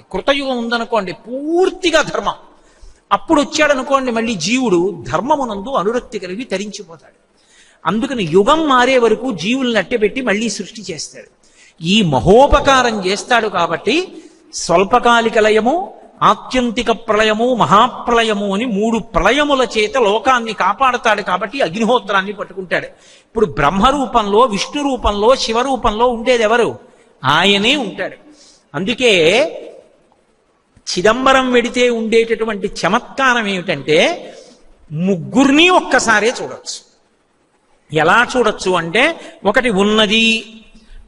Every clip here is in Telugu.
కృతయుగం ఉందనుకోండి పూర్తిగా ధర్మం. అప్పుడు వచ్చాడు అనుకోండి మళ్ళీ జీవుడు ధర్మమునందు అనురక్తి కలిగి తరించిపోతాడు. అందుకని యుగం మారే వరకు జీవుల్ని అట్టెపెట్టి మళ్ళీ సృష్టి చేస్తాడు. ఈ మహోపకారం చేస్తాడు కాబట్టి స్వల్పకాలిక లయము ఆత్యంతిక ప్రళయము మహాప్రళయము అని మూడు ప్రళయముల చేత లోకాన్ని కాపాడతాడు కాబట్టి అగ్నిహోత్రాన్ని పట్టుకుంటాడు. ఇప్పుడు బ్రహ్మ రూపంలో విష్ణు రూపంలో శివరూపంలో ఉండేది ఎవరు ఆయనే ఉంటాడు. అందుకే చిదంబరం వెడితే ఉండేటటువంటి చమత్కారం ఏమిటంటే ముగ్గురిని ఒక్కసారే చూడొచ్చు. ఎలా చూడొచ్చు అంటే ఒకటి ఉన్నది.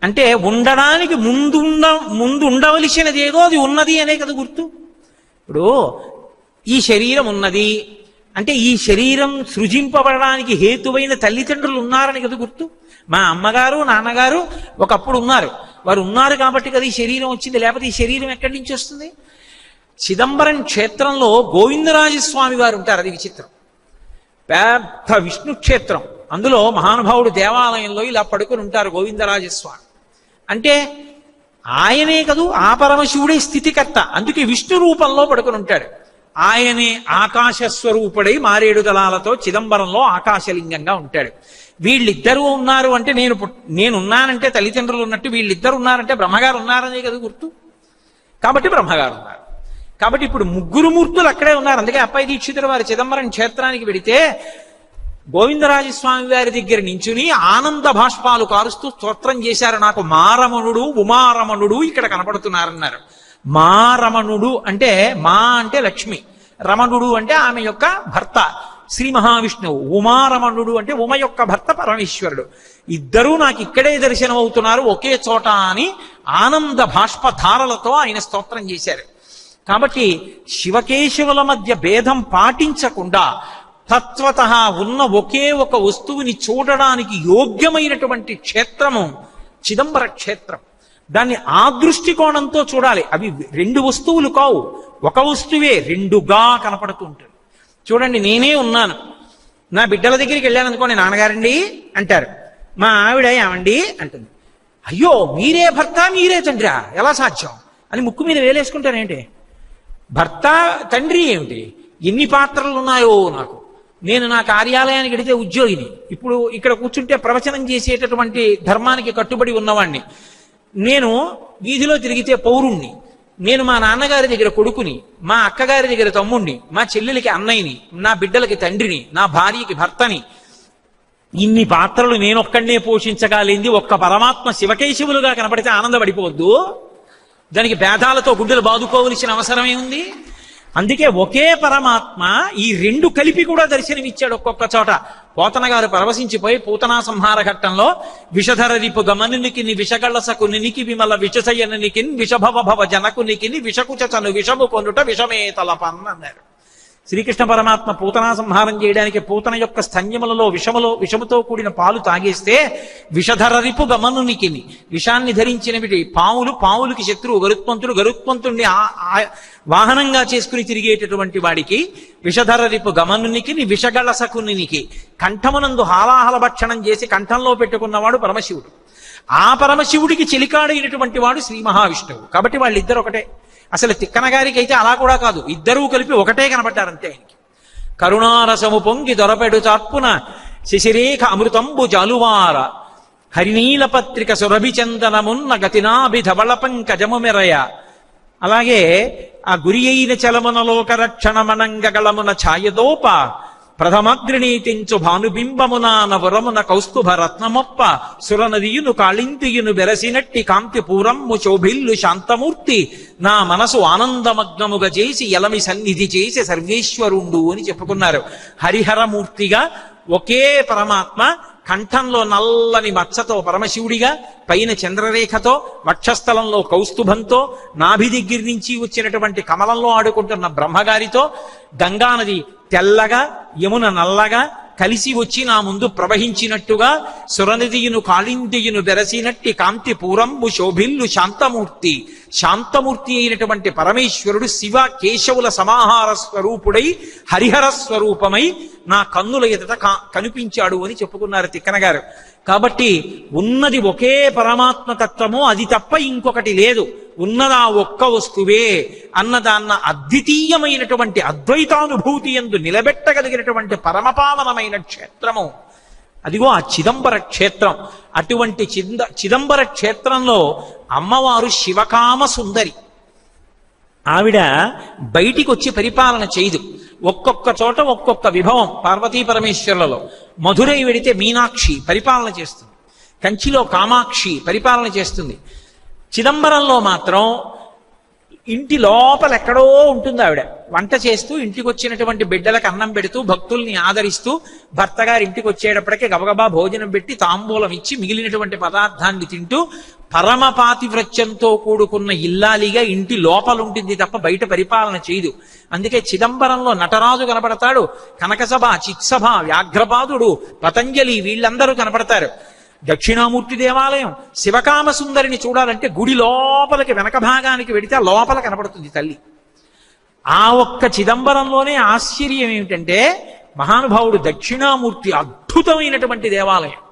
అంటే ఉండడానికి ముందు ఉండ ముందు ఉండవలసినది ఏదో అది ఉన్నది అనే కదా గుర్తు. ఇప్పుడు ఈ శరీరం ఉన్నది. అంటే ఈ శరీరం సృజింపబడడానికి హేతువైన తల్లిదండ్రులు ఉన్నారని కదా గుర్తు. మా అమ్మగారు నాన్నగారు ఒకప్పుడు ఉన్నారు. వారు ఉన్నారు కాబట్టి కదా ఈ శరీరం వచ్చింది. లేకపోతే ఈ శరీరం ఎక్కడి నుంచి వస్తుంది? చిదంబరం క్షేత్రంలో గోవిందరాజస్వామి వారు ఉంటారు అది విచిత్రం. పెద్ద విష్ణు క్షేత్రం. అందులో మహానుభావుడు దేవాలయంలో ఇలా పడుకొని ఉంటారు గోవిందరాజస్వామి. అంటే ఆయనే కదూ ఆ పరమశివుడే స్థితికర్త. అందుకే విష్ణు రూపంలో పడుకొని ఉంటాడు. ఆయనే ఆకాశ స్వరూపుడై మారేడు దళాలతో చిదంబరంలో ఆకాశలింగంగా ఉంటాడు. వీళ్ళిద్దరూ ఉన్నారు అంటే నేను పుట్- నేను ఉన్నానంటే తల్లిదండ్రులు ఉన్నట్టు వీళ్ళిద్దరు ఉన్నారంటే బ్రహ్మగారు ఉన్నారనే కదా గుర్తు. కాబట్టి బ్రహ్మగారు ఉన్నారు. కాబట్టి ఇప్పుడు ముగ్గురు మూర్తులు అక్కడే ఉన్నారు. అందుకే అప్పయ్య దీక్షితుల వారి చిదంబరం క్షేత్రానికి వెడితే గోవిందరాజస్వామి వారి దగ్గర నించుని ఆనంద భాష్పాలు కారుస్తూ స్తోత్రం చేశారు. నాకు మారమణుడు ఉమారమణుడు ఇక్కడ కనపడుతున్నారన్నారు. మారమణుడు అంటే మా అంటే లక్ష్మి. రమణుడు అంటే ఆమె యొక్క భర్త. శ్రీ మహావిష్ణువు. ఉమారమణుడు అంటే ఉమ యొక్క భర్త పరమేశ్వరుడు. ఇద్దరూ నాకు ఇక్కడే దర్శనం అవుతున్నారు ఒకే చోట అని ఆనంద భాష్పధారలతో ఆయన స్తోత్రం చేశారు. కాబట్టి శివకేశవుల మధ్య భేదం పాటించకుండా తత్వత ఉన్న ఒకే ఒక వస్తువుని చూడడానికి యోగ్యమైనటువంటి క్షేత్రము చిదంబర క్షేత్రం. దాన్ని ఆ దృష్టికోణంతో చూడాలి. అవి రెండు వస్తువులు కావు. ఒక వస్తువే రెండుగా కనపడుతూ ఉంటుంది. చూడండి నేనే ఉన్నాను. నా బిడ్డల దగ్గరికి వెళ్ళాను అనుకోండి నాన్నగారండి అంటారు. మా ఆవిడ ఏమండి అంటుంది. అయ్యో మీరే భర్త మీరే తండ్రా ఎలా సాధ్యం? అని ముక్కు మీద వేలేసుకుంటారేంటి? భర్త తండ్రి ఏమిటి? ఎన్ని పాత్రలు ఉన్నాయో నాకు. నేను నా కార్యాలయానికి అడిగితే ఉద్యోగిని. ఇప్పుడు ఇక్కడ కూర్చుంటే ప్రవచనం చేసేటటువంటి ధర్మానికి కట్టుబడి ఉన్నవాణ్ణి. నేను వీధిలో తిరిగితే పౌరుణ్ణి. నేను మా నాన్నగారి దగ్గర కొడుకుని మా అక్కగారి దగ్గర తమ్ముణ్ణి మా చెల్లెలకి అన్నయ్యని నా బిడ్డలకి తండ్రిని నా భార్యకి భర్తని. ఇన్ని పాత్రలు నేనొక్కడనే పోషించగలింది ఒక్క పరమాత్మ శివకేశవులుగా కనపడితే ఆనందపడిపోవద్దు. దానికి భేదాలతో గుడ్డలు బాదుకోవలసిన అవసరమే ఉంది. అందుకే ఒకే పరమాత్మ ఈ రెండు కలిపి కూడా దర్శనమిచ్చాడు ఒక్కొక్క చోట. పోతన గారు పరవశించిపోయి పూతనా సంహార ఘట్టంలో విషధర రిపు గమనునికి విషగళ్ళసకు నినికి విమల విషసయనికి విషభవ భవ జనకునికి విషకుచను విషము కొనుట విషమే తలపన్ అన్నారు శ్రీకృష్ణ పరమాత్మ పూతనా సంహారం చేయడానికి పూతన యొక్క స్థన్యములలో విషములో విషముతో కూడిన పాలు తాగేస్తే విషధర రిపు గమనునికి విషాన్ని ధరించినవి పావులు పావులకి శత్రువు గరుత్మంతుడు గరుత్మంతుణ్ణి వాహనంగా చేసుకుని తిరిగేటటువంటి వాడికి విషధర రిపు గమనునికి విషగళ కంఠమునందు హాలాహల భక్షణం చేసి కంఠంలో పెట్టుకున్నవాడు పరమశివుడు. ఆ పరమశివుడికి చెలికాడైనటువంటి వాడు శ్రీ మహావిష్ణువు. కాబట్టి వాళ్ళిద్దరు ఒకటే అసలు తిక్కన గారికి అయితే అలా కూడా కాదు. ఇద్దరూ కలిపి ఒకటే కనబడ్డారంతే ఆయనకి. కరుణారసము పొంగి దొరపెడు చార్పున శశిరేఖ అమృతంబు జాలువార. హరినీల పత్రిక సురభిచందనమున్న గతినాభి మెరయ. అలాగే ఆ గురి అయిన చలమునలోక రక్షణమనంగగళమున ఛాయదోప ప్రథమగ్రణీతించు భానుబింబమున నవరమున కౌస్తుభ రత్నమొప్ప సురనదియును కాళింతియును బెరసినట్టి కాంతి పూరమ్ము శోభిల్లు శాంతమూర్తి. నా మనసు ఆనందమగ్నముగా చేసి ఎలమి సన్నిధి చేసి సర్వేశ్వరుండు అని చెప్పుకున్నారు. హరిహరమూర్తిగా ఒకే పరమాత్మ కంఠంలో నల్లని మచ్చతో పరమశివుడిగా పైన చంద్రరేఖతో వక్షస్థలంలో కౌస్తుభంతో నాభి దగ్గర నుంచి వచ్చినటువంటి కమలంలో ఆడుకుంటున్న బ్రహ్మగారితో గంగానది తెల్లగా యమున నల్లగా కలిసి వచ్చి నా ముందు ప్రవహించినట్టుగా సురనిధియును కాళిందియును బెరసినట్టి కాంతి పూరంబు శోభిల్లు శాంతమూర్తి. శాంతమూర్తి అయినటువంటి పరమేశ్వరుడు శివ కేశవుల సమాహార స్వరూపుడై హరిహర స్వరూపమై నా కన్నుల ఎదుట కనిపించాడు అని చెప్పుకున్నారు తిక్కన గారు కాబట్టి ఉన్నది ఒకే పరమాత్మ తత్వము అది తప్ప ఇంకొకటి లేదు. ఉన్నదా ఒక్క వస్తువే అన్నదాన్న అద్వితీయమైనటువంటి అద్వైతానుభూతి ఎందు నిలబెట్టగలిగినటువంటి పరమపావనమైన క్షేత్రము. అదిగో ఆ చిదంబర క్షేత్రం. అటువంటి చింద చిదంబర క్షేత్రంలో అమ్మవారు శివకామ సుందరి. ఆవిడ బయటికి వచ్చి పరిపాలన చేయదు. ఒక్కొక్క చోట ఒక్కొక్క విభవం పార్వతీ పరమేశ్వరులలో. మధురై వెడితే మీనాక్షి పరిపాలన చేస్తుంది. కంచిలో కామాక్షి పరిపాలన చేస్తుంది. చిదంబరంలో మాత్రం ఇంటి లోపల ఎక్కడో ఉంటుంది ఆవిడ. వంట చేస్తూ ఇంటికి వచ్చినటువంటి బిడ్డలకు అన్నం పెడుతూ భక్తుల్ని ఆదరిస్తూ భర్త గారి ఇంటికి వచ్చేటప్పటికే గబగబా భోజనం పెట్టి తాంబూలం ఇచ్చి మిగిలినటువంటి పదార్థాన్ని తింటూ పరమ పాతివ్రత్యంతో కూడుకున్న ఇల్లాలిగా ఇంటి లోపల ఉంటుంది తప్ప బయట పరిపాలన చేయదు. అందుకే చిదంబరంలో నటరాజు కనపడతాడు కనకసభ చిత్సభ వ్యాఘ్రపాదుడు పతంజలి వీళ్ళందరూ కనపడతారు. దక్షిణామూర్తి దేవాలయం శివకామసుందరిని చూడాలంటే గుడి లోపలికి వెనక భాగానికి వెడితే లోపల కనపడుతుంది తల్లి. ఆ ఒక్క చిదంబరంలోనే ఆశ్చర్యం ఏమిటంటే మహానుభావుడు దక్షిణామూర్తి అద్భుతమైనటువంటి దేవాలయం.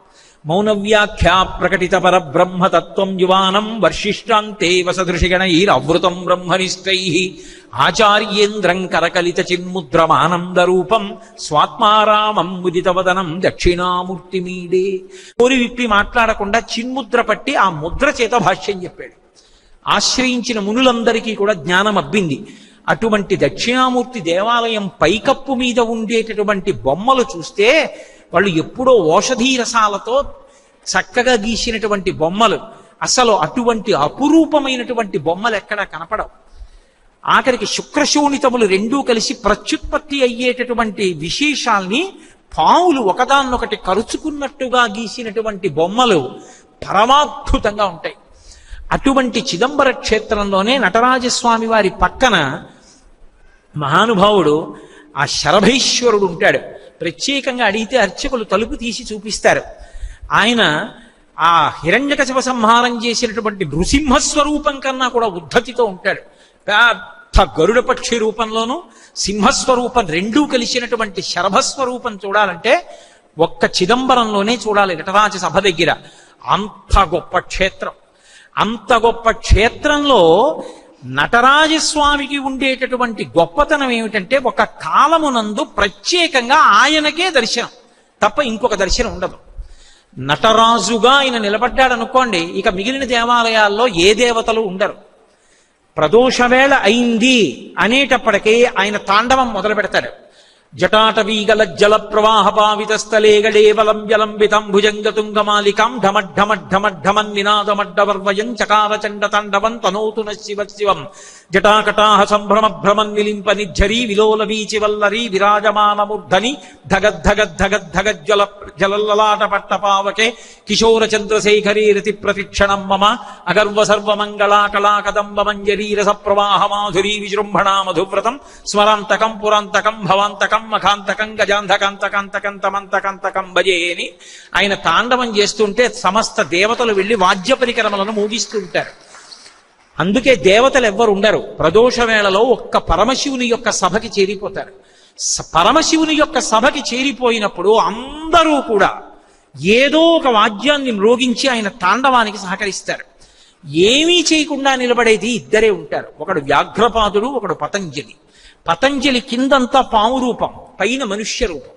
మౌనవ్యాఖ్యా ప్రకటిత పర బ్రహ్మతత్వం యువానం వర్షిష్టాంతే వసదృషిగణైరవృతం బ్రహ్మనిష్టై. ఆచార్యేంద్రం కరకలిత చిన్ముద్రమానంద రూపం స్వాత్మారామం ముదితవదనం దక్షిణామూర్తి మీడే కోరి విప్పి మాట్లాడకుండా చిన్ముద్ర పట్టి ఆ ముద్ర చేత భాష్యం చెప్పాడు. ఆశ్రయించిన మునులందరికీ కూడా జ్ఞానం అబ్బింది. అటువంటి దక్షిణామూర్తి దేవాలయం పైకప్పు మీద ఉండేటటువంటి బొమ్మలు చూస్తే వాళ్ళు ఎప్పుడో ఓషధీ రసాలతో చక్కగా గీసినటువంటి బొమ్మలు. అసలు అటువంటి అపురూపమైనటువంటి బొమ్మలు ఎక్కడా కనపడవు. ఆఖరికి శుక్రశోణితములు రెండూ కలిసి ప్రత్యుత్పత్తి అయ్యేటటువంటి విశేషాల్ని పావులు ఒకదాన్నొకటి కరుచుకున్నట్టుగా గీసినటువంటి బొమ్మలు పరమాద్భుతంగా ఉంటాయి. అటువంటి చిదంబర క్షేత్రంలోనే నటరాజస్వామి వారి పక్కన మహానుభావుడు ఆ శరభైశ్వరుడు ఉంటాడు. ప్రత్యేకంగా అడిగితే అర్చకులు తలుపు తీసి చూపిస్తారు. ఆయన ఆ హిరణ్యకశప సంహారం చేసినటువంటి నృసింహస్వరూపం కన్నా కూడా ఉద్ధతితో ఉంటాడు. పెద్ద గరుడ పక్షి రూపంలోనూ సింహస్వరూపం రెండూ కలిసినటువంటి శరభస్వరూపం చూడాలంటే ఒక్క చిదంబరంలోనే చూడాలి నటరాజ సభ దగ్గర. అంత గొప్ప క్షేత్రం. అంత గొప్ప క్షేత్రంలో నటరాజస్వామికి ఉండేటటువంటి గొప్పతనం ఏమిటంటే ఒక కాలమునందు ప్రత్యేకంగా ఆయనకే దర్శనం. తప్ప ఇంకొక దర్శనం ఉండదు. నటరాజుగా ఆయన నిలబడ్డాడు అనుకోండి ఇక మిగిలిన దేవాలయాల్లో ఏ దేవతలు ఉండరు. ప్రదోషవేళ అయింది అనేటప్పటికీ ఆయన తాండవం మొదలు పెడతాడు జటాటవీగల జల ప్రవాహ పావిత స్థలే గడేవలం జలంబితం భుజంగతుంగమాలికాం ఢమఢమఢమఢమన్ నినాదమడ్డవర్వయం చకార చండ తాండవం తనోతు శివ శివం. జటాకటాహ సంభ్రమ భ్రమన్ విలింప నిఝరీ విలోల వీచి వల్లరి విరాజమానమూర్ధని ధగద్ధగద్ధగద్ధగజ్జల జలల్లలాట పట్టపావకే కిశోర చంద్రశేఖరీ రతి ప్రతిక్షణం మమ అగర్వ సర్వమంగళా కళా కదంబ మంజరీ రస ప్రవాహ మాధురీ విజృంభణా మధువ్రతం స్మరాంతకం పురాంతకం భవాంతకం మఖాంతకం గజాంధకాంతకాంతకం భజేని. ఆయన తాండవం చేస్తుంటే సమస్త దేవతలు వెళ్ళి వాద్య పరికరములను మోగిస్తుంటారు అందుకే దేవతలు ఎవ్వరు ఉండరు. ప్రదోష వేళలో ఒక్క పరమశివుని యొక్క సభకి చేరిపోతారు. పరమశివుని యొక్క సభకి చేరిపోయినప్పుడు అందరూ కూడా ఏదో ఒక వాద్యాన్ని మ్రోగించి ఆయన తాండవానికి సహకరిస్తారు. ఏమీ చేయకుండా నిలబడేది ఇద్దరే ఉంటారు. ఒకడు వ్యాఘ్రపాదుడు ఒకడు పతంజలి. పతంజలి కిందంతా పాము రూపం పైన మనుష్య రూపం.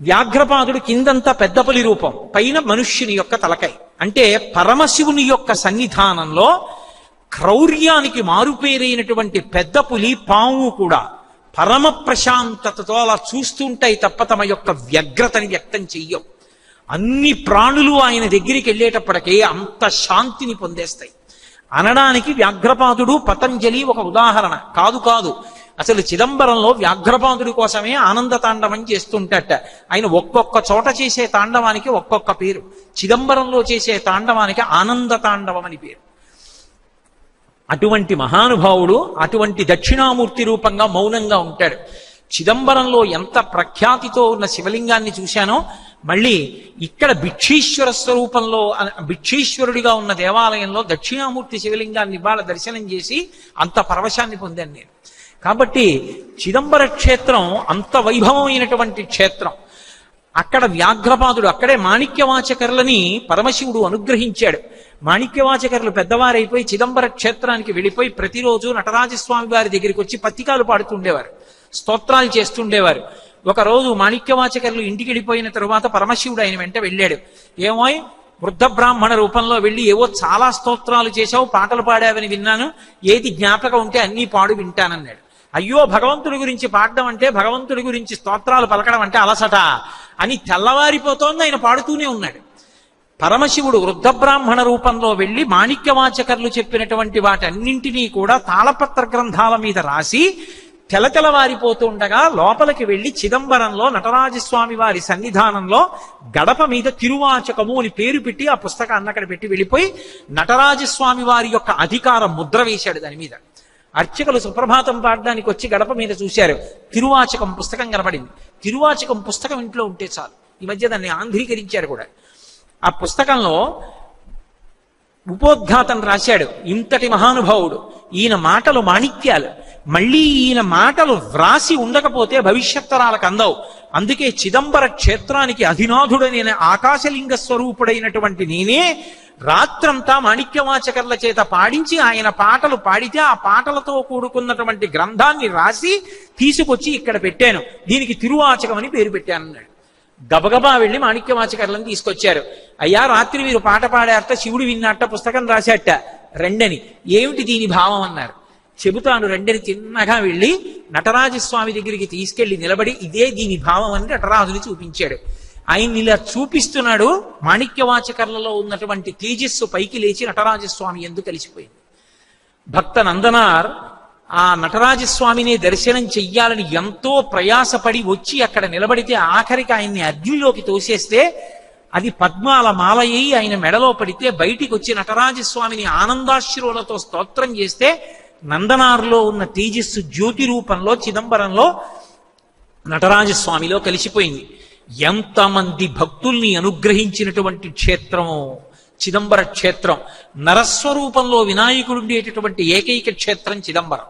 వ్యాఘ్రపాదుడు కిందంతా పెద్దపలి రూపం పైన మనుష్యుని యొక్క తలకై. అంటే పరమశివుని యొక్క సన్నిధానంలో క్రౌర్యానికి మారుపేరైనటువంటి పెద్ద పులి పాము కూడా పరమ ప్రశాంతతతో అలా చూస్తుంటాయి తప్ప తమ యొక్క వ్యగ్రతని వ్యక్తం చెయ్యవు. అన్ని ప్రాణులు ఆయన దగ్గరికి వెళ్ళేటప్పటికీ అంత శాంతిని పొందేస్తాయి. అనడానికి వ్యాఘ్రపాదుడు పతంజలి ఒక ఉదాహరణ. కాదు కాదు. అసలు చిదంబరంలో వ్యాఘ్రపాదుడి కోసమే ఆనంద తాండవం చేస్తుంటట. ఆయన ఒక్కొక్క చోట చేసే తాండవానికి ఒక్కొక్క పేరు. చిదంబరంలో చేసే తాండవానికి ఆనంద తాండవం అని పేరు. అటువంటి మహానుభావుడు అటువంటి దక్షిణామూర్తి రూపంగా మౌనంగా ఉంటాడు. చిదంబరంలో ఎంత ప్రఖ్యాతితో ఉన్న శివలింగాన్ని చూశానో మళ్ళీ ఇక్కడ భిక్షీశ్వర స్వరూపంలో భిక్షీశ్వరుడిగా ఉన్న దేవాలయంలో దక్షిణామూర్తి శివలింగాన్ని ఇవాళ దర్శనం చేసి అంత పరవశాన్ని పొందాను నేను. కాబట్టి చిదంబర క్షేత్రం అంత వైభవమైనటువంటి క్షేత్రం. అక్కడ వ్యాఘ్రపాదుడు అక్కడే మాణిక్యవాచకర్లని పరమశివుడు అనుగ్రహించాడు. మాణిక్యవాచకర్లు పెద్దవారైపోయి చిదంబర క్షేత్రానికి వెళ్ళిపోయి ప్రతిరోజు నటరాజస్వామి వారి దగ్గరికి వచ్చి పత్రికాలు పాడుతుండేవారు. స్తోత్రాలు చేస్తుండేవారు. ఒకరోజు మాణిక్యవాచకర్లు ఇంటికి వెళ్ళిపోయిన తరువాత పరమశివుడు ఆయన వెంట వెళ్ళాడు. ఏమోయ్ వృద్ధ బ్రాహ్మణ రూపంలో వెళ్ళి ఏవో చాలా స్తోత్రాలు చేశావు పాటలు పాడావని విన్నాను. ఏది జ్ఞాపకం ఉంటే అన్నీ పాడు వింటానన్నాడు. అయ్యో భగవంతుడి గురించి పాడడం అంటే భగవంతుడి గురించి స్తోత్రాలు పలకడం అంటే అలసట అని తెల్లవారిపోతోంది ఆయన పాడుతూనే ఉన్నాడు. పరమశివుడు వృద్ధ బ్రాహ్మణ రూపంలో వెళ్ళి మాణిక్యవాచకర్లు చెప్పినటువంటి వాటన్నింటినీ కూడా తాళపత్ర గ్రంథాల మీద రాసి తెలతెలవారిపోతూ ఉండగా లోపలికి వెళ్ళి చిదంబరంలో నటరాజస్వామి వారి సన్నిధానంలో గడప మీద తిరువాచకము అని పేరు పెట్టి ఆ పుస్తకాన్ని అక్కడ పెట్టి వెళ్ళిపోయి నటరాజస్వామి వారి యొక్క అధికార ముద్ర వేశాడు దాని మీద. అర్చకులు సుప్రభాతం పాడడానికి వచ్చి గడప మీద చూశారు. తిరువాచకం పుస్తకం కనబడింది తిరువాచకం పుస్తకం ఇంట్లో ఉంటే చాలు. ఈ మధ్య దాన్ని ఆంధ్రీకరించారు కూడా. ఆ పుస్తకంలో ఉపోద్ఘాతం రాశాడు. ఇంతటి మహానుభావుడు. ఈయన మాటలు మాణిక్యాలు. మళ్ళీ ఈయన మాటలు వ్రాసి ఉండకపోతే భవిష్యత్తరాలకు అందవు. అందుకే చిదంబర క్షేత్రానికి అధినాథుడైన ఆకాశలింగ స్వరూపుడైనటువంటి నేనే రాత్రంతా మాణిక్యవాచకర్ల చేత పాడించి ఆయన పాటలు పాడితే ఆ పాటలతో కూడుకున్నటువంటి గ్రంథాన్ని రాసి తీసుకొచ్చి ఇక్కడ పెట్టాను. దీనికి తిరువాచకం అని పేరు పెట్టాను అన్నాడు గబగబా వెళ్ళి మాణిక్యవాచకర్లను తీసుకొచ్చారు. అయ్యా రాత్రి మీరు పాట పాడారట శివుడు విన్నట్ట పుస్తకం రాశాట రెండని. ఏమిటి దీని భావం అన్నారు. చెబుతాను రెండని చిన్నగా వెళ్ళి నటరాజస్వామి దగ్గరికి తీసుకెళ్ళి నిలబడి ఇదే దీని భావం అని నటరాజుని చూపించాడు. ఆయన ఇలా చూపిస్తున్నాడు మాణిక్యవాచకర్లలో ఉన్నటువంటి తేజస్సు పైకి లేచి నటరాజస్వామి ఎందుకు కలిసిపోయింది. భక్త నందనార్ ఆ నటరాజస్వామిని దర్శనం చెయ్యాలని ఎంతో ప్రయాసపడి వచ్చి అక్కడ నిలబడితే ఆఖరికి ఆయన్ని అగ్నిలోకి తోసేస్తే అది పద్మాల మాలయ్యి ఆయన మెడలో పడితే బయటికి వచ్చి నటరాజస్వామిని ఆనందాశ్రువులతో స్తోత్రం చేస్తే నందనారులో ఉన్న తేజస్సు జ్యోతి రూపంలో చిదంబరంలో నటరాజస్వామిలో కలిసిపోయింది. ఎంతమంది భక్తుల్ని అనుగ్రహించినటువంటి క్షేత్రము చిదంబర క్షేత్రం. నరస్వరూపంలో వినాయకుడు ఉండేటటువంటి ఏకైక క్షేత్రం చిదంబరం.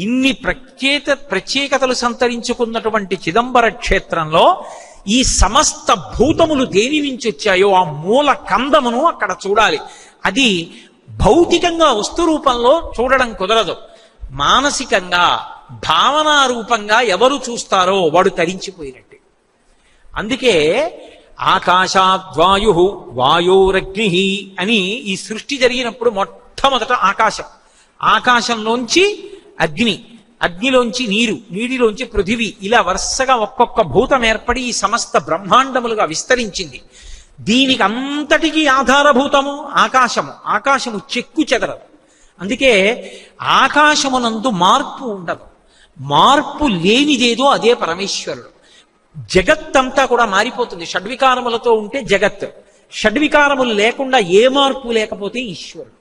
ఇన్ని ప్రత్యేక ప్రత్యేకతలు సంతరించుకున్నటువంటి చిదంబర క్షేత్రంలో ఈ సమస్త భూతములు దేని నుంచి వచ్చాయో ఆ మూల కందమును అక్కడ చూడాలి. అది భౌతికంగా వస్తు రూపంలో చూడడం కుదరదు. మానసికంగా భావనా రూపంగా ఎవరు చూస్తారో వాడు తరించిపోయినట్టే. అందుకే ఆకాశాద్వాయు వాయోరగ్ని అని ఈ సృష్టి జరిగినప్పుడు మొట్టమొదట ఆకాశం. ఆకాశంలోంచి అగ్ని అగ్నిలోంచి నీరు నీటిలోంచి పృథివీ ఇలా వరుసగా ఒక్కొక్క భూతం ఏర్పడి ఈ సమస్త బ్రహ్మాండములుగా విస్తరించింది. దీనికి అంతటికీ ఆధారభూతము ఆకాశము. ఆకాశము చెక్కు చెదరదు. అందుకే ఆకాశమునందు మార్పు ఉండదు. మార్పు లేనిదేదో అదే పరమేశ్వరుడు. జగత్తంతా కూడా మారిపోతుంది. షడ్వికారములతో ఉంటే జగత్. షడ్వికారములు లేకుండా ఏ మార్పు లేకపోతే ఈశ్వరుడు.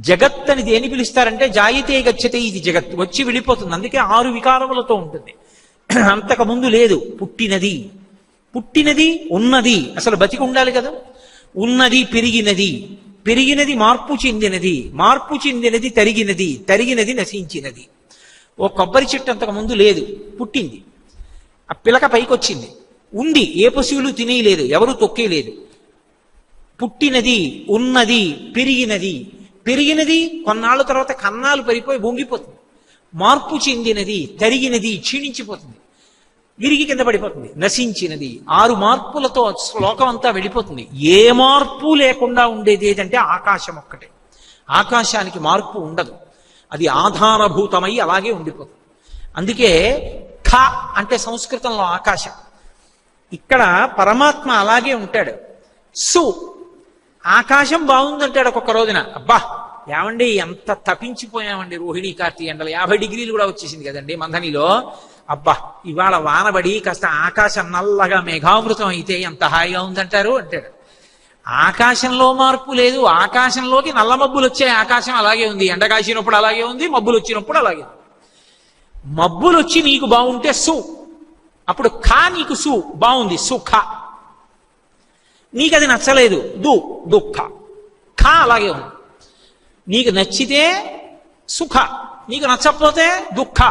జగత్ అని దేని పిలుస్తారంటే జాయితే గచ్చతే ఇది జగత్. వచ్చి వెళ్ళిపోతుంది అందుకే ఆరు వికారములతో ఉంటుంది. అంతకుముందు లేదు. పుట్టినది. పుట్టినది ఉన్నది. అసలు బతికి ఉండాలి కదా. ఉన్నది పెరిగినది. పెరిగినది మార్పు చెందినది. మార్పు చెందినది తరిగినది. తరిగినది నశించినది. ఓ కొబ్బరి చెట్టు అంతకు ముందు లేదు. పుట్టింది. ఆ పిలక పైకొచ్చింది. ఉంది. ఏ పశువులు తినేయలేదు. ఎవరు తొక్కేయలేదు. పుట్టినది ఉన్నది పెరిగినది. పెరిగినది కొన్నాళ్ళ తర్వాత కన్నాలు పరిపోయి వొంగిపోతుంది మార్పు చెందినది తరిగినది క్షీణించిపోతుంది. విరిగి కింద పడిపోతుంది. నశించినది. ఆరు మార్పులతో శ్లోకం అంతా వెళ్ళిపోతుంది. ఏ మార్పు లేకుండా ఉండేది ఏదంటే ఆకాశం ఒక్కటే. ఆకాశానికి మార్పు ఉండదు. అది ఆధారభూతమై అలాగే ఉండిపోతుంది. అందుకే ఖ అంటే సంస్కృతంలో ఆకాశం. ఇక్కడ పరమాత్మ అలాగే ఉంటాడు. సు. ఆకాశం బాగుందంటాడు ఒక్కొక్క రోజున. అబ్బా! ఏమండి ఎంత తపించిపోయామండి రోహిణీ కార్తీ ఎండలు. యాభై డిగ్రీలు కూడా వచ్చేసింది కదండి మంధనిలో. అబ్బా ఇవాళ వానబడి కాస్త ఆకాశం నల్లగా మేఘామృతం అయితే ఎంత హాయిగా ఉందంటారు అంటాడు. ఆకాశంలో మార్పు లేదు ఆకాశంలోకి నల్ల మబ్బులు వచ్చాయి ఆకాశం అలాగే ఉంది. ఎండ కాసినప్పుడు అలాగే ఉంది మబ్బులు వచ్చినప్పుడు అలాగే ఉంది. మబ్బులు వచ్చి నీకు బాగుంటే సు. అప్పుడు ఖా నీకు సు బాగుంది సుఖ. నీకు అది నచ్చలేదు దు దుఃఖ. ఖా అలాగే ఉంది. నీకు నచ్చితే సుఖ నీకు నచ్చకపోతే దుఃఖ.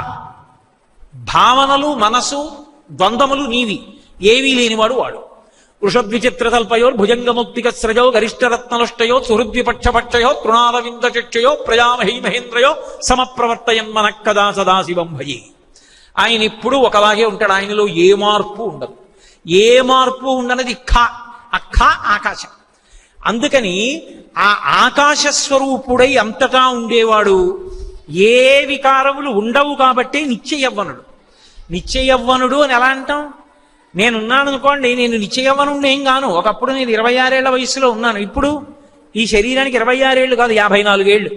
భావనలు మనసు ద్వంద్వములు నీవి. ఏవీ లేనివాడు వాడు. వృషద్విచిత్రతల్పయోర్ భుజంగముక్తిక స్రజో గరిష్టరత్నలుష్టయో సుహృద్విపక్షపక్షయో తృణారవింద చక్షయో ప్రజామహీ మహేంద్రయో సమప్రవర్తయన్ మన కదా సదాశివం భయే ఆయన ఎప్పుడూ ఒకలాగే ఉంటాడు. ఆయనలో ఏ మార్పు ఉండదు. ఏ మార్పు ఉండనది ఖ. ఆ ఖ ఆకాశం. అందుకని ఆ ఆకాశ స్వరూపుడై అంతటా ఉండేవాడు ఏ వికారములు ఉండవు కాబట్టి నిత్య యవ్వనుడు యవ్వనుడు అని ఎలా అంటాం? నేనున్నాను అనుకోండి నేను నిత్య ఏం గాను ఒకప్పుడు నేను ఇరవై ఆరేళ్ళ వయసులో ఉన్నాను. ఇప్పుడు ఈ శరీరానికి ఇరవై ఆరేళ్ళు కాదు యాభై నాలుగేళ్ళు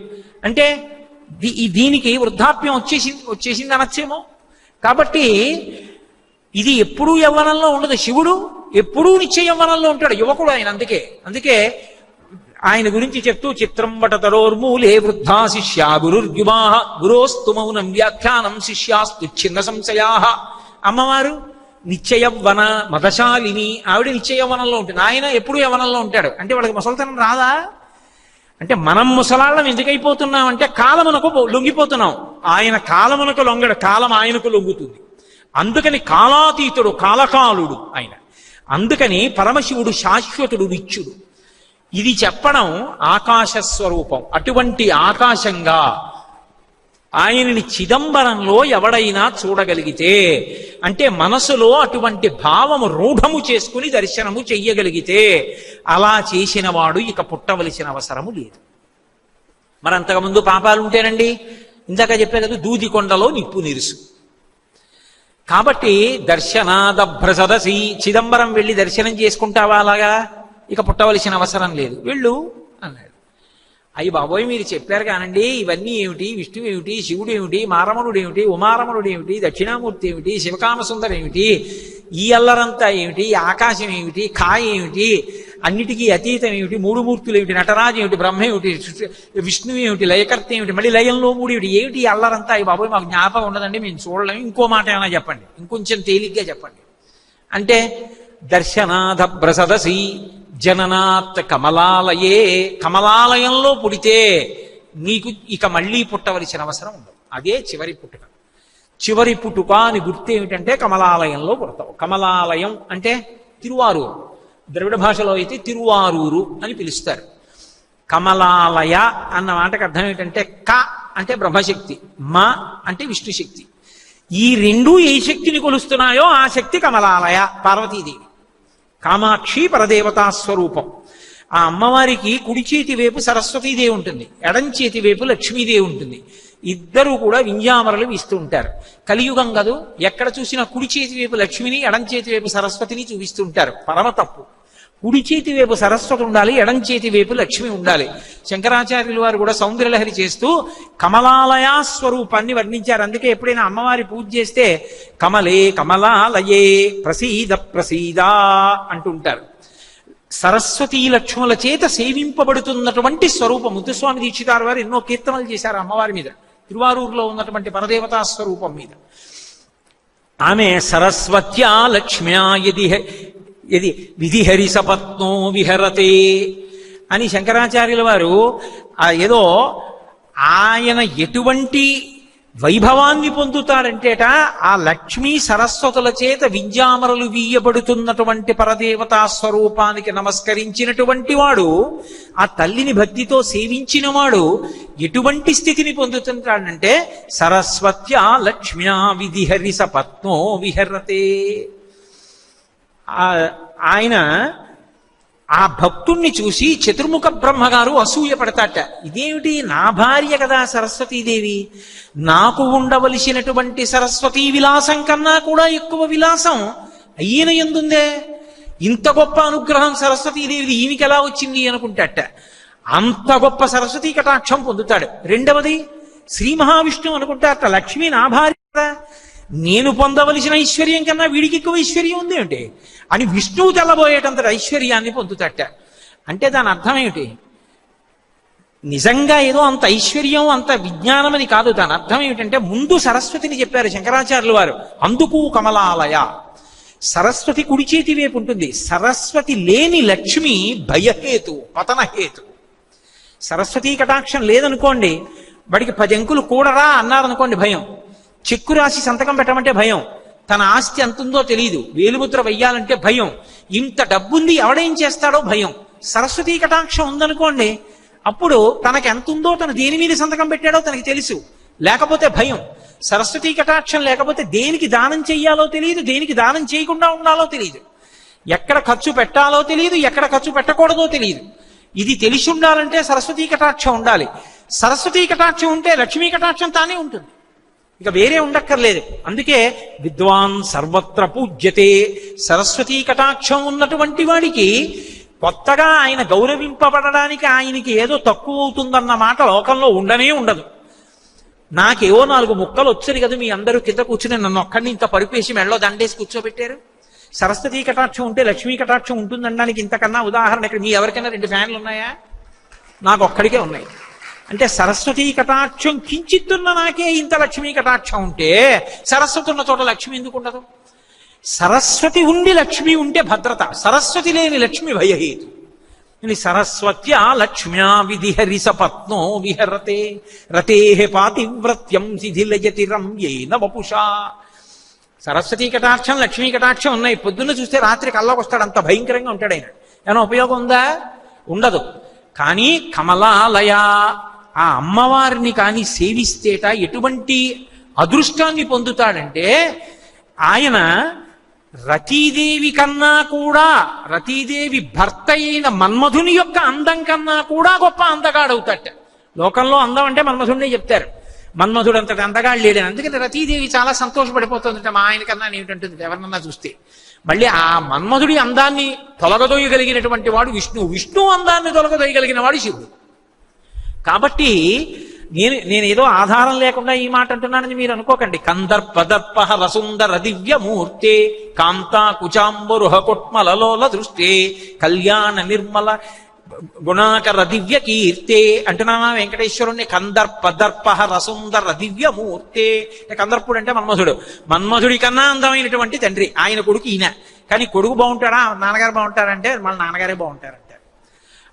అంటే దీ- దీనికి వృద్ధాప్యం వచ్చేసింది వచ్చేసింది అనొచ్చేమో. కాబట్టి ఇది ఎప్పుడూ యవ్వనంలో ఉండదు. శివుడు ఎప్పుడూ నిత్య యవ్వనంలో ఉంటాడు. యువకుడు ఆయన. అందుకే అందుకే ఆయన గురించి చెప్తూ చిత్రం వటతరోర్మూలే వృద్ధా శిష్యా గురుర్యుమా. గురోస్తు మౌనం వ్యాఖ్యానం శిష్యాస్తు చిన్న సంశయా. అమ్మవారు నిశ్చయవన మదశాలిని. ఆవిడ నిశ్చయవనంలో ఉంటుంది. ఆయన ఎప్పుడు యవనంలో ఉంటాడు. అంటే వాళ్ళకి ముసలితనం రాదా? అంటే మనం ముసలాళ్ళం ఎందుకైపోతున్నాం అంటే కాలమునకు లొంగిపోతున్నాం. ఆయన కాలమునకు లొంగడు. కాలం ఆయనకు లొంగుతుంది. అందుకని కాలాతీతుడు కాలకాలుడు ఆయన. అందుకని పరమశివుడు శాశ్వతుడు నిత్యుడు ఇది చెప్పడం ఆకాశ స్వరూపం. అటువంటి ఆకాశంగా ఆయనని చిదంబరంలో ఎవడైనా చూడగలిగితే అంటే మనసులో అటువంటి భావము రూఢము చేసుకుని దర్శనము చెయ్యగలిగితే అలా చేసిన వాడు ఇక పుట్టవలసిన అవసరము లేదు. మరి అంతకుముందు పాపాలు ఉంటేనండి ఇందాక చెప్పే కదా దూది కొండలో నిప్పు నిరుసు. కాబట్టి దర్శనాదభ్రసదసి చిదంబరం వెళ్ళి దర్శనం చేసుకుంటావా అలాగా? ఇక పుట్టవలసిన అవసరం లేదు. వెళ్ళు అన్నాడు. అయ్యి బాబోయ్ మీరు చెప్పారు కానండి ఇవన్నీ ఏమిటి? విష్ణువు ఏమిటి? శివుడు ఏమిటి? మారమణుడు ఏమిటి? ఉమారమణుడు ఏమిటి? దక్షిణామూర్తి ఏమిటి? శివకామసుందరం ఏమిటి? ఈ అల్లరంతా ఏమిటి? ఆకాశం ఏమిటి? కాయ ఏమిటి? అన్నిటికీ అతీతం ఏమిటి? మూడు మూర్తులు ఏమిటి? నటరాజు ఏమిటి? బ్రహ్మ ఏమిటి? విష్ణు విష్ణువు ఏమిటి? లయకర్త ఏమిటి? మళ్ళీ లయంలో మూడు ఏమిటి? ఏమిటి అల్లరంతా? అయ్యి బాబోయ్ మాకు జ్ఞాపకం ఉండదండి మేము చూడలేము. ఇంకో మాట ఏమైనా చెప్పండి. ఇంకొంచెం తేలిగ్గా చెప్పండి. అంటే దర్శనాథ ప్రసదసి జననాత్ కమలాలయే కమలాలయంలో పుడితే నీకు ఇక మళ్ళీ పుట్టవలసిన అవసరం ఉండదు. అదే చివరి పుట్టుక. చివరి పుట్టుక అని గుర్తు ఏమిటంటే కమలాలయంలో పుడతావు. కమలాలయం అంటే తిరువారూరు. ద్రవిడ భాషలో అయితే తిరువారూరు అని పిలుస్తారు. కమలాలయ అన్న మాటకు అర్థం ఏంటంటే క అంటే బ్రహ్మశక్తి మ అంటే విష్ణుశక్తి. ఈ రెండు ఏ శక్తిని కొలుస్తున్నాయో ఆ శక్తి కమలాలయ పార్వతీదేవి. కామాక్షి పరదేవతా స్వరూపం. ఆ అమ్మవారికి కుడి చేతి వైపు సరస్వతీదేవి ఉంటుంది ఎడం చేతి వైపు లక్ష్మీదేవి ఉంటుంది. ఇద్దరు కూడా వింజామరలు ఇస్తూ ఉంటారు. కలియుగం కదూ ఎక్కడ చూసినా కుడి చేతి వైపు లక్ష్మిని ఎడం చేతి వైపు సరస్వతిని చూపిస్తూ ఉంటారు. పరమ తప్పు. కుడి చేతి వైపు సరస్వతి ఉండాలి ఎడం చేతి వైపు లక్ష్మి ఉండాలి. శంకరాచార్యులు వారు కూడా సౌందర్యలహరి చేస్తూ కమలాలయా స్వరూపాన్ని వర్ణించారు. అందుకే ఎప్పుడైనా అమ్మవారి పూజ చేస్తే కమలే కమలాలయే ప్రసీద ప్రసీదా అంటుంటారు సరస్వతీ లక్ష్ముల చేత సేవింపబడుతున్నటువంటి స్వరూపం. ముద్దుస్వామి దీక్షితారు వారు ఎన్నో కీర్తనలు చేశారు అమ్మవారి మీద. తిరువారూరులో ఉన్నటువంటి పరదేవతా స్వరూపం మీద. ఆమె సరస్వత్యా లక్ష్మ్యా యది ఇది యది విధిహరి సపత్నో విహరతే అని శంకరాచార్యుల వారు ఏదో ఆయన ఎటువంటి వైభవాన్ని పొందుతాడంటేట ఆ లక్ష్మీ సరస్వతుల చేత విద్యామరలు వీయబడుతున్నటువంటి పరదేవతా స్వరూపానికి నమస్కరించినటువంటి వాడు ఆ తల్లిని భక్తితో సేవించిన వాడు ఎటువంటి స్థితిని పొందుతుంటాడంటే సరస్వత్యా లక్ష్మ్యా విధిహరి సపత్నో విహరతే. ఆయన ఆ భక్తుణ్ణి చూసి చతుర్ముఖ బ్రహ్మగారు అసూయ పడతాట. ఇదేమిటి? నా భార్య కదా సరస్వతీదేవి. నాకు ఉండవలసినటువంటి సరస్వతీ విలాసం కన్నా కూడా ఎక్కువ విలాసం. ఈయన ఎందుందే? ఇంత గొప్ప అనుగ్రహం సరస్వతీదేవిది. ఈయనకి ఎలా వచ్చింది అనుకుంటాట. అంత గొప్ప సరస్వతీ కటాక్షం పొందుతాడు. రెండవది శ్రీ మహావిష్ణువు అనుకుంటారట లక్ష్మి నా భార్య కదా. నేను పొందవలసిన ఐశ్వర్యం కన్నా వీడికి ఎక్కువ ఐశ్వర్యం ఉంది ఏంటి? అని విష్ణువు తెల్లబోయేటంత ఐశ్వర్యాన్ని పొందుతట. అంటే దాని అర్థం ఏమిటి? నిజంగా ఏదో అంత ఐశ్వర్యం అంత విజ్ఞానం అని కాదు. దాని అర్థం ఏమిటంటే ముందు సరస్వతిని చెప్పారు శంకరాచార్యులు వారు. అందుకు కమలాలయ. సరస్వతి కుడి చేతి వైపు ఉంటుంది. సరస్వతి లేని లక్ష్మి భయహేతు పతనహేతు. సరస్వతీ కటాక్షం లేదనుకోండి వాడికి పది అంకులు కూడరా అన్నారనుకోండి భయం. చెక్కు రాసి సంతకం పెట్టమంటే భయం. తన ఆస్తి ఎంత ఉందో తెలియదు వేలుముద్ర వెయ్యాలంటే భయం. ఇంత డబ్బుంది ఎవడేం చేస్తాడో భయం. సరస్వతీ కటాక్షం ఉందనుకోండి అప్పుడు తనకు ఎంత ఉందో తను దేని మీద సంతకం పెట్టాడో తనకి తెలుసు. లేకపోతే భయం. సరస్వతీ కటాక్షం లేకపోతే దేనికి దానం చెయ్యాలో తెలియదు దేనికి దానం చేయకుండా ఉండాలో తెలియదు ఎక్కడ ఖర్చు పెట్టాలో తెలియదు ఎక్కడ ఖర్చు పెట్టకూడదో తెలియదు ఇది తెలిసి ఉండాలంటే సరస్వతీ కటాక్షం ఉండాలి. సరస్వతీ కటాక్షం ఉంటే లక్ష్మీ కటాక్షం తానే ఉంటుంది. ఇక వేరే ఉండక్కర్లేదు. అందుకే విద్వాన్ సర్వత్ర పూజ్యతే. సరస్వతీ కటాక్షం ఉన్నటువంటి వాడికి కొత్తగా ఆయన గౌరవింపబడడానికి ఆయనకి ఏదో తక్కువ అవుతుందన్న మాట లోకంలో ఉండనే ఉండదు. నాకేవో నాలుగు ముక్కలు వచ్చారు కదా మీ అందరూ కింద కూర్చుని నన్ను ఒక్కడిని ఇంత పరుపేసి మెడలో దండేసి కూర్చోబెట్టారు? సరస్వతీ కటాక్షం ఉంటే లక్ష్మీ కటాక్షం ఉంటుందనడానికి ఇంతకన్నా ఉదాహరణ ఇక్కడ మీ ఎవరికైనా రెండు ఫ్యాన్లు ఉన్నాయా? నాకు ఒక్కడికే ఉన్నాయి. అంటే సరస్వతీ కటాక్షం కించిత్తున్న నాకే ఇంత లక్ష్మీ కటాక్షం ఉంటే సరస్వతి ఉన్న చోట లక్ష్మి ఎందుకు ఉండదు? సరస్వతి ఉండి లక్ష్మి ఉంటే భద్రత సరస్వతి లేని లక్ష్మి భయహేతు. ఇది సరస్వత్యా లక్ష్మ్యా విధిహరి సపత్నో విహరతే రతే పాతివ్రత్యం శిథిలయతి రమ్యేన వపుషా. సరస్వతీ కటాక్షం లక్ష్మీ కటాక్షం ఉన్నాయి. పొద్దున్న చూస్తే రాత్రి కల్లోకి వస్తాడు అంత భయంకరంగా ఉంటాడు ఆయన. ఏమైనా ఉపయోగం ఉందా? ఉండదు. కానీ కమలాలయ ఆ అమ్మవారిని కానీ సేవిస్తేట ఎటువంటి అదృష్టాన్ని పొందుతాడంటే ఆయన రతీదేవి కన్నా కూడా రతీదేవి భర్త అయిన మన్మధుని యొక్క అందం కన్నా కూడా గొప్ప అందగాడవుతాట. లోకంలో అందం అంటే మన్మధుడినే చెప్తారు. మన్మధుడు అంతటి అందగాడు లేడని. అందుకని రతీదేవి చాలా సంతోషపడిపోతుందంట మా ఆయన కన్నా ఏమిటంటుంది ఎవరినన్నా చూస్తే. మళ్ళీ ఆ మన్మధుడి అందాన్ని తొలగదోయగలిగినటువంటి వాడు విష్ణువు విష్ణు అందాన్ని తొలగదోయగలిగిన వాడు శివుడు. కాబట్టి నేను నేను ఏదో ఆధారం లేకుండా ఈ మాట అంటున్నానని మీరు అనుకోకండి. కందర్పదర్ప రసుందర దివ్యమూర్తే కాంతా కుచాంబరుహ కుట్మలలోల దృష్టి కళ్యాణ నిర్మల గుణాకర దివ్య కీర్తే అంటున్నానా వెంకటేశ్వరుణ్ణి? కందర్ప దర్ప రసుందర దివ్యమూర్తే కందర్పుడు అంటే మన్మధుడు. మన్మధుడి కన్నా అందమైనటువంటి తండ్రి. ఆయన కొడుకు ఈయన. కానీ కొడుకు బాగుంటాడా? నాన్నగారు బాగుంటారంటే మన నాన్నగారే బాగుంటారు.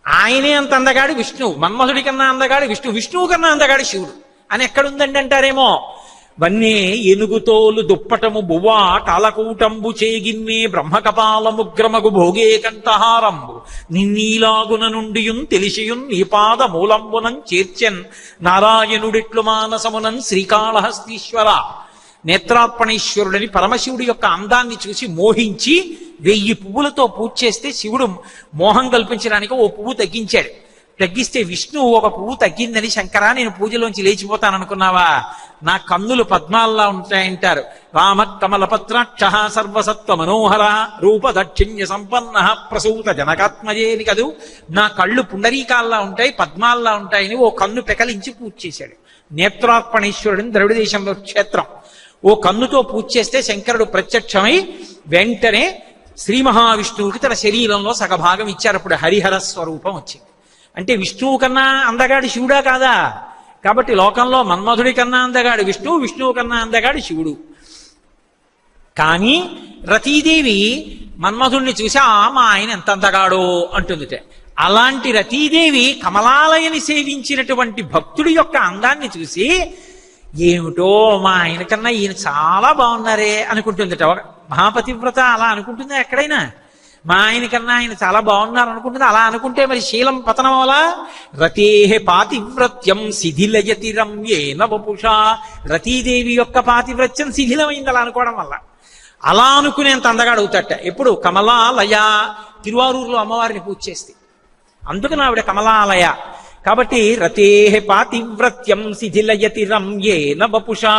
ఆయనే అంత అందగాడు విష్ణువు. మన్మధుడి కన్నా అందగాడు విష్ణు విష్ణువు కన్నా అందగాడు శివుడు. అని ఎక్కడుందండి అంటారేమో? వన్నే ఎనుగుతోలు దుప్పటము బువ్వా కాలకూటంబు చేగిన్నే బ్రహ్మకపాలముగ్రమగు భోగే కంఠహారంబు. నిన్నీలాగున నుండియున్ తెలిసియున్ నీపాద మూలంబునం చేర్చెన్. నారాయణుడిట్లు మానసమునన్ శ్రీకాళహస్తీశ్వర. నేత్రార్పణేశ్వరుడని పరమశివుడి యొక్క అందాన్ని చూసి మోహించి వెయ్యి పువ్వులతో పూజ చేస్తే శివుడు మోహం కల్పించడానికి ఓ పువ్వు తగ్గించాడు. తగ్గిస్తే విష్ణువు ఒక పువ్వు తగ్గిందని శంకరా నేను పూజలోంచి లేచిపోతాను అనుకున్నావా నా కన్నులు పద్మాల్లా ఉంటాయంటారు. రామ కమలపత్రాక్ష సర్వసత్వ మనోహర రూప దక్షిణ్య సంపన్న ప్రసూత జనకాత్మజేని కదూ. నా కళ్ళు పుండరీకాల్లా ఉంటాయి పద్మాల్లా ఉంటాయని ఓ కన్ను పెకలించి పూజ చేశాడు. నేత్రార్పణేశ్వరుడిని ద్రవిడ దేశంలో క్షేత్రం. ఓ కన్నుతో పూజ చేస్తే శంకరుడు ప్రత్యక్షమై వెంటనే శ్రీ మహావిష్ణువుకి తన శరీరంలో సగభాగం ఇచ్చారు. అప్పుడు హరిహర స్వరూపం వచ్చింది. అంటే విష్ణువు కన్నా అందగాడు శివుడా కాదా? కాబట్టి లోకంలో మన్మధుడి కన్నా అందగాడు విష్ణువు విష్ణువు కన్నా అందగాడు శివుడు. కానీ రతీదేవి మన్మధుడిని చూసి "ఆ, మా ఆయన ఎంత అందగాడో అంటుంది అలాంటి రతీదేవి కమలాలయని సేవించినటువంటి భక్తుడి యొక్క అందాన్ని చూసి ఏమిటో మా ఆయన కన్నా ఈయన చాలా బాగున్నారే అనుకుంటుంది. ఒక మహాపతివ్రత అలా అనుకుంటుందా ఎక్కడైనా? మా ఆయన కన్నా ఆయన చాలా బాగున్నారు అనుకుంటుంది. అలా అనుకుంటే మరి శీలం పతనం అలా? రతేహే పాతివ్రత్యం శిథిలయతి రమ్యేన వపుష రతీదేవి యొక్క పాతివ్రత్యం శిథిలమైంది అలా అనుకోవడం వల్ల. అలా అనుకునేంత అందగా అడుగుతట ఎప్పుడు? కమలాలయ. తిరువారూరులో అమ్మవారిని పూజ చేస్తే. అందుకని ఆవిడ కమలాలయ. కాబట్టి రతే పాతివ్రత్యం శిథిలయతి రమ్యేన వపుషా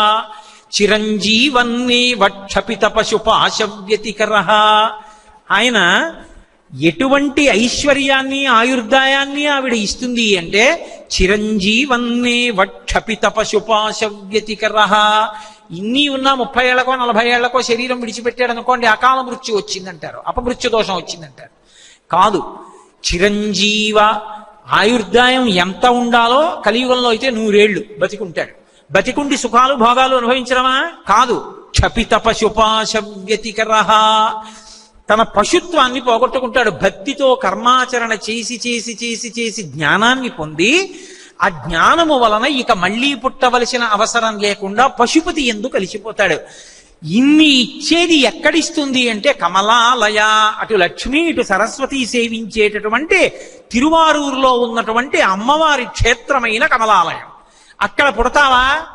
చిరంజీవన్నీ వక్షపిత పశుపాశవ్యతికర ఆయన ఎటువంటి ఐశ్వర్యాన్ని ఆయుర్దాయాన్ని ఆవిడ ఇస్తుంది అంటే చిరంజీవన్నే వక్షపిత పశుపాశవ్యతికర ఇన్ని ఉన్న ముప్పై ఏళ్ళకో నలభై ఏళ్ళకో శరీరం విడిచిపెట్టాడు అనుకోండి అకాల మృత్యు వచ్చిందంటారు అపమృత్యు దోషం వచ్చిందంటారు. కాదు చిరంజీవ ఆయుర్దాయం ఎంత ఉండాలో కలియుగంలో అయితే నూరేళ్ళు బతికుంటాడు. బతికుండి సుఖాలు భోగాలు అనుభవించడమా? కాదు. క్షపిత పశుపాశవ్యతికర తన పశుత్వాన్ని పోగొట్టుకుంటాడు. భక్తితో కర్మాచరణ చేసి చేసి చేసి చేసి జ్ఞానాన్ని పొంది ఆ జ్ఞానము వలన ఇక మళ్ళీ పుట్టవలసిన అవసరం లేకుండా పశుపతి ఎందు కలిసిపోతాడు. ఇన్ని ఇచ్చేది ఎక్కడిస్తుంది అంటే కమలాలయ అటు లక్ష్మి ఇటు సరస్వతి సేవించేటటువంటి తిరువారూరులో ఉన్నటువంటి అమ్మవారి క్షేత్రమైన కమలాలయం. అక్కడ పుడతావా?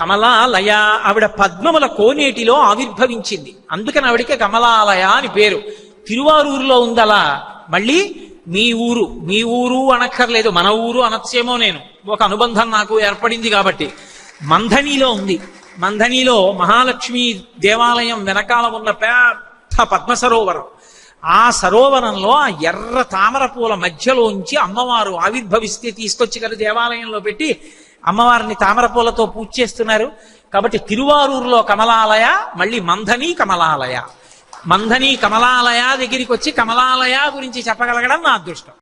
కమలాలయ ఆవిడ పద్మముల కోనేటిలో ఆవిర్భవించింది. అందుకని ఆవిడకి కమలాలయ అని పేరు. తిరువారూరులో ఉందలా? మళ్ళీ మీ ఊరు మీ ఊరు అనక్కర్లేదు మన ఊరు అనొచ్చేమో నేను. ఒక అనుబంధం నాకు ఏర్పడింది కాబట్టి. మంధనిలో ఉంది. మంధనిలో మహాలక్ష్మి దేవాలయం వెనకాల ఉన్న పెద్ద పద్మ సరోవరం. ఆ సరోవరంలో ఆ ఎర్ర తామర పూల మధ్యలోంచి అమ్మవారు ఆవిర్భవిస్తే తీసుకొచ్చి కదా దేవాలయంలో పెట్టి అమ్మవారిని తామర పూలతో పూజ చేస్తున్నారు. కాబట్టి తిరువారూరులో కమలాలయ మళ్ళీ మంధని కమలాలయ. మంధని కమలాలయ దగ్గరికి వచ్చి కమలాలయ గురించి చెప్పగలగడం నా అదృష్టం.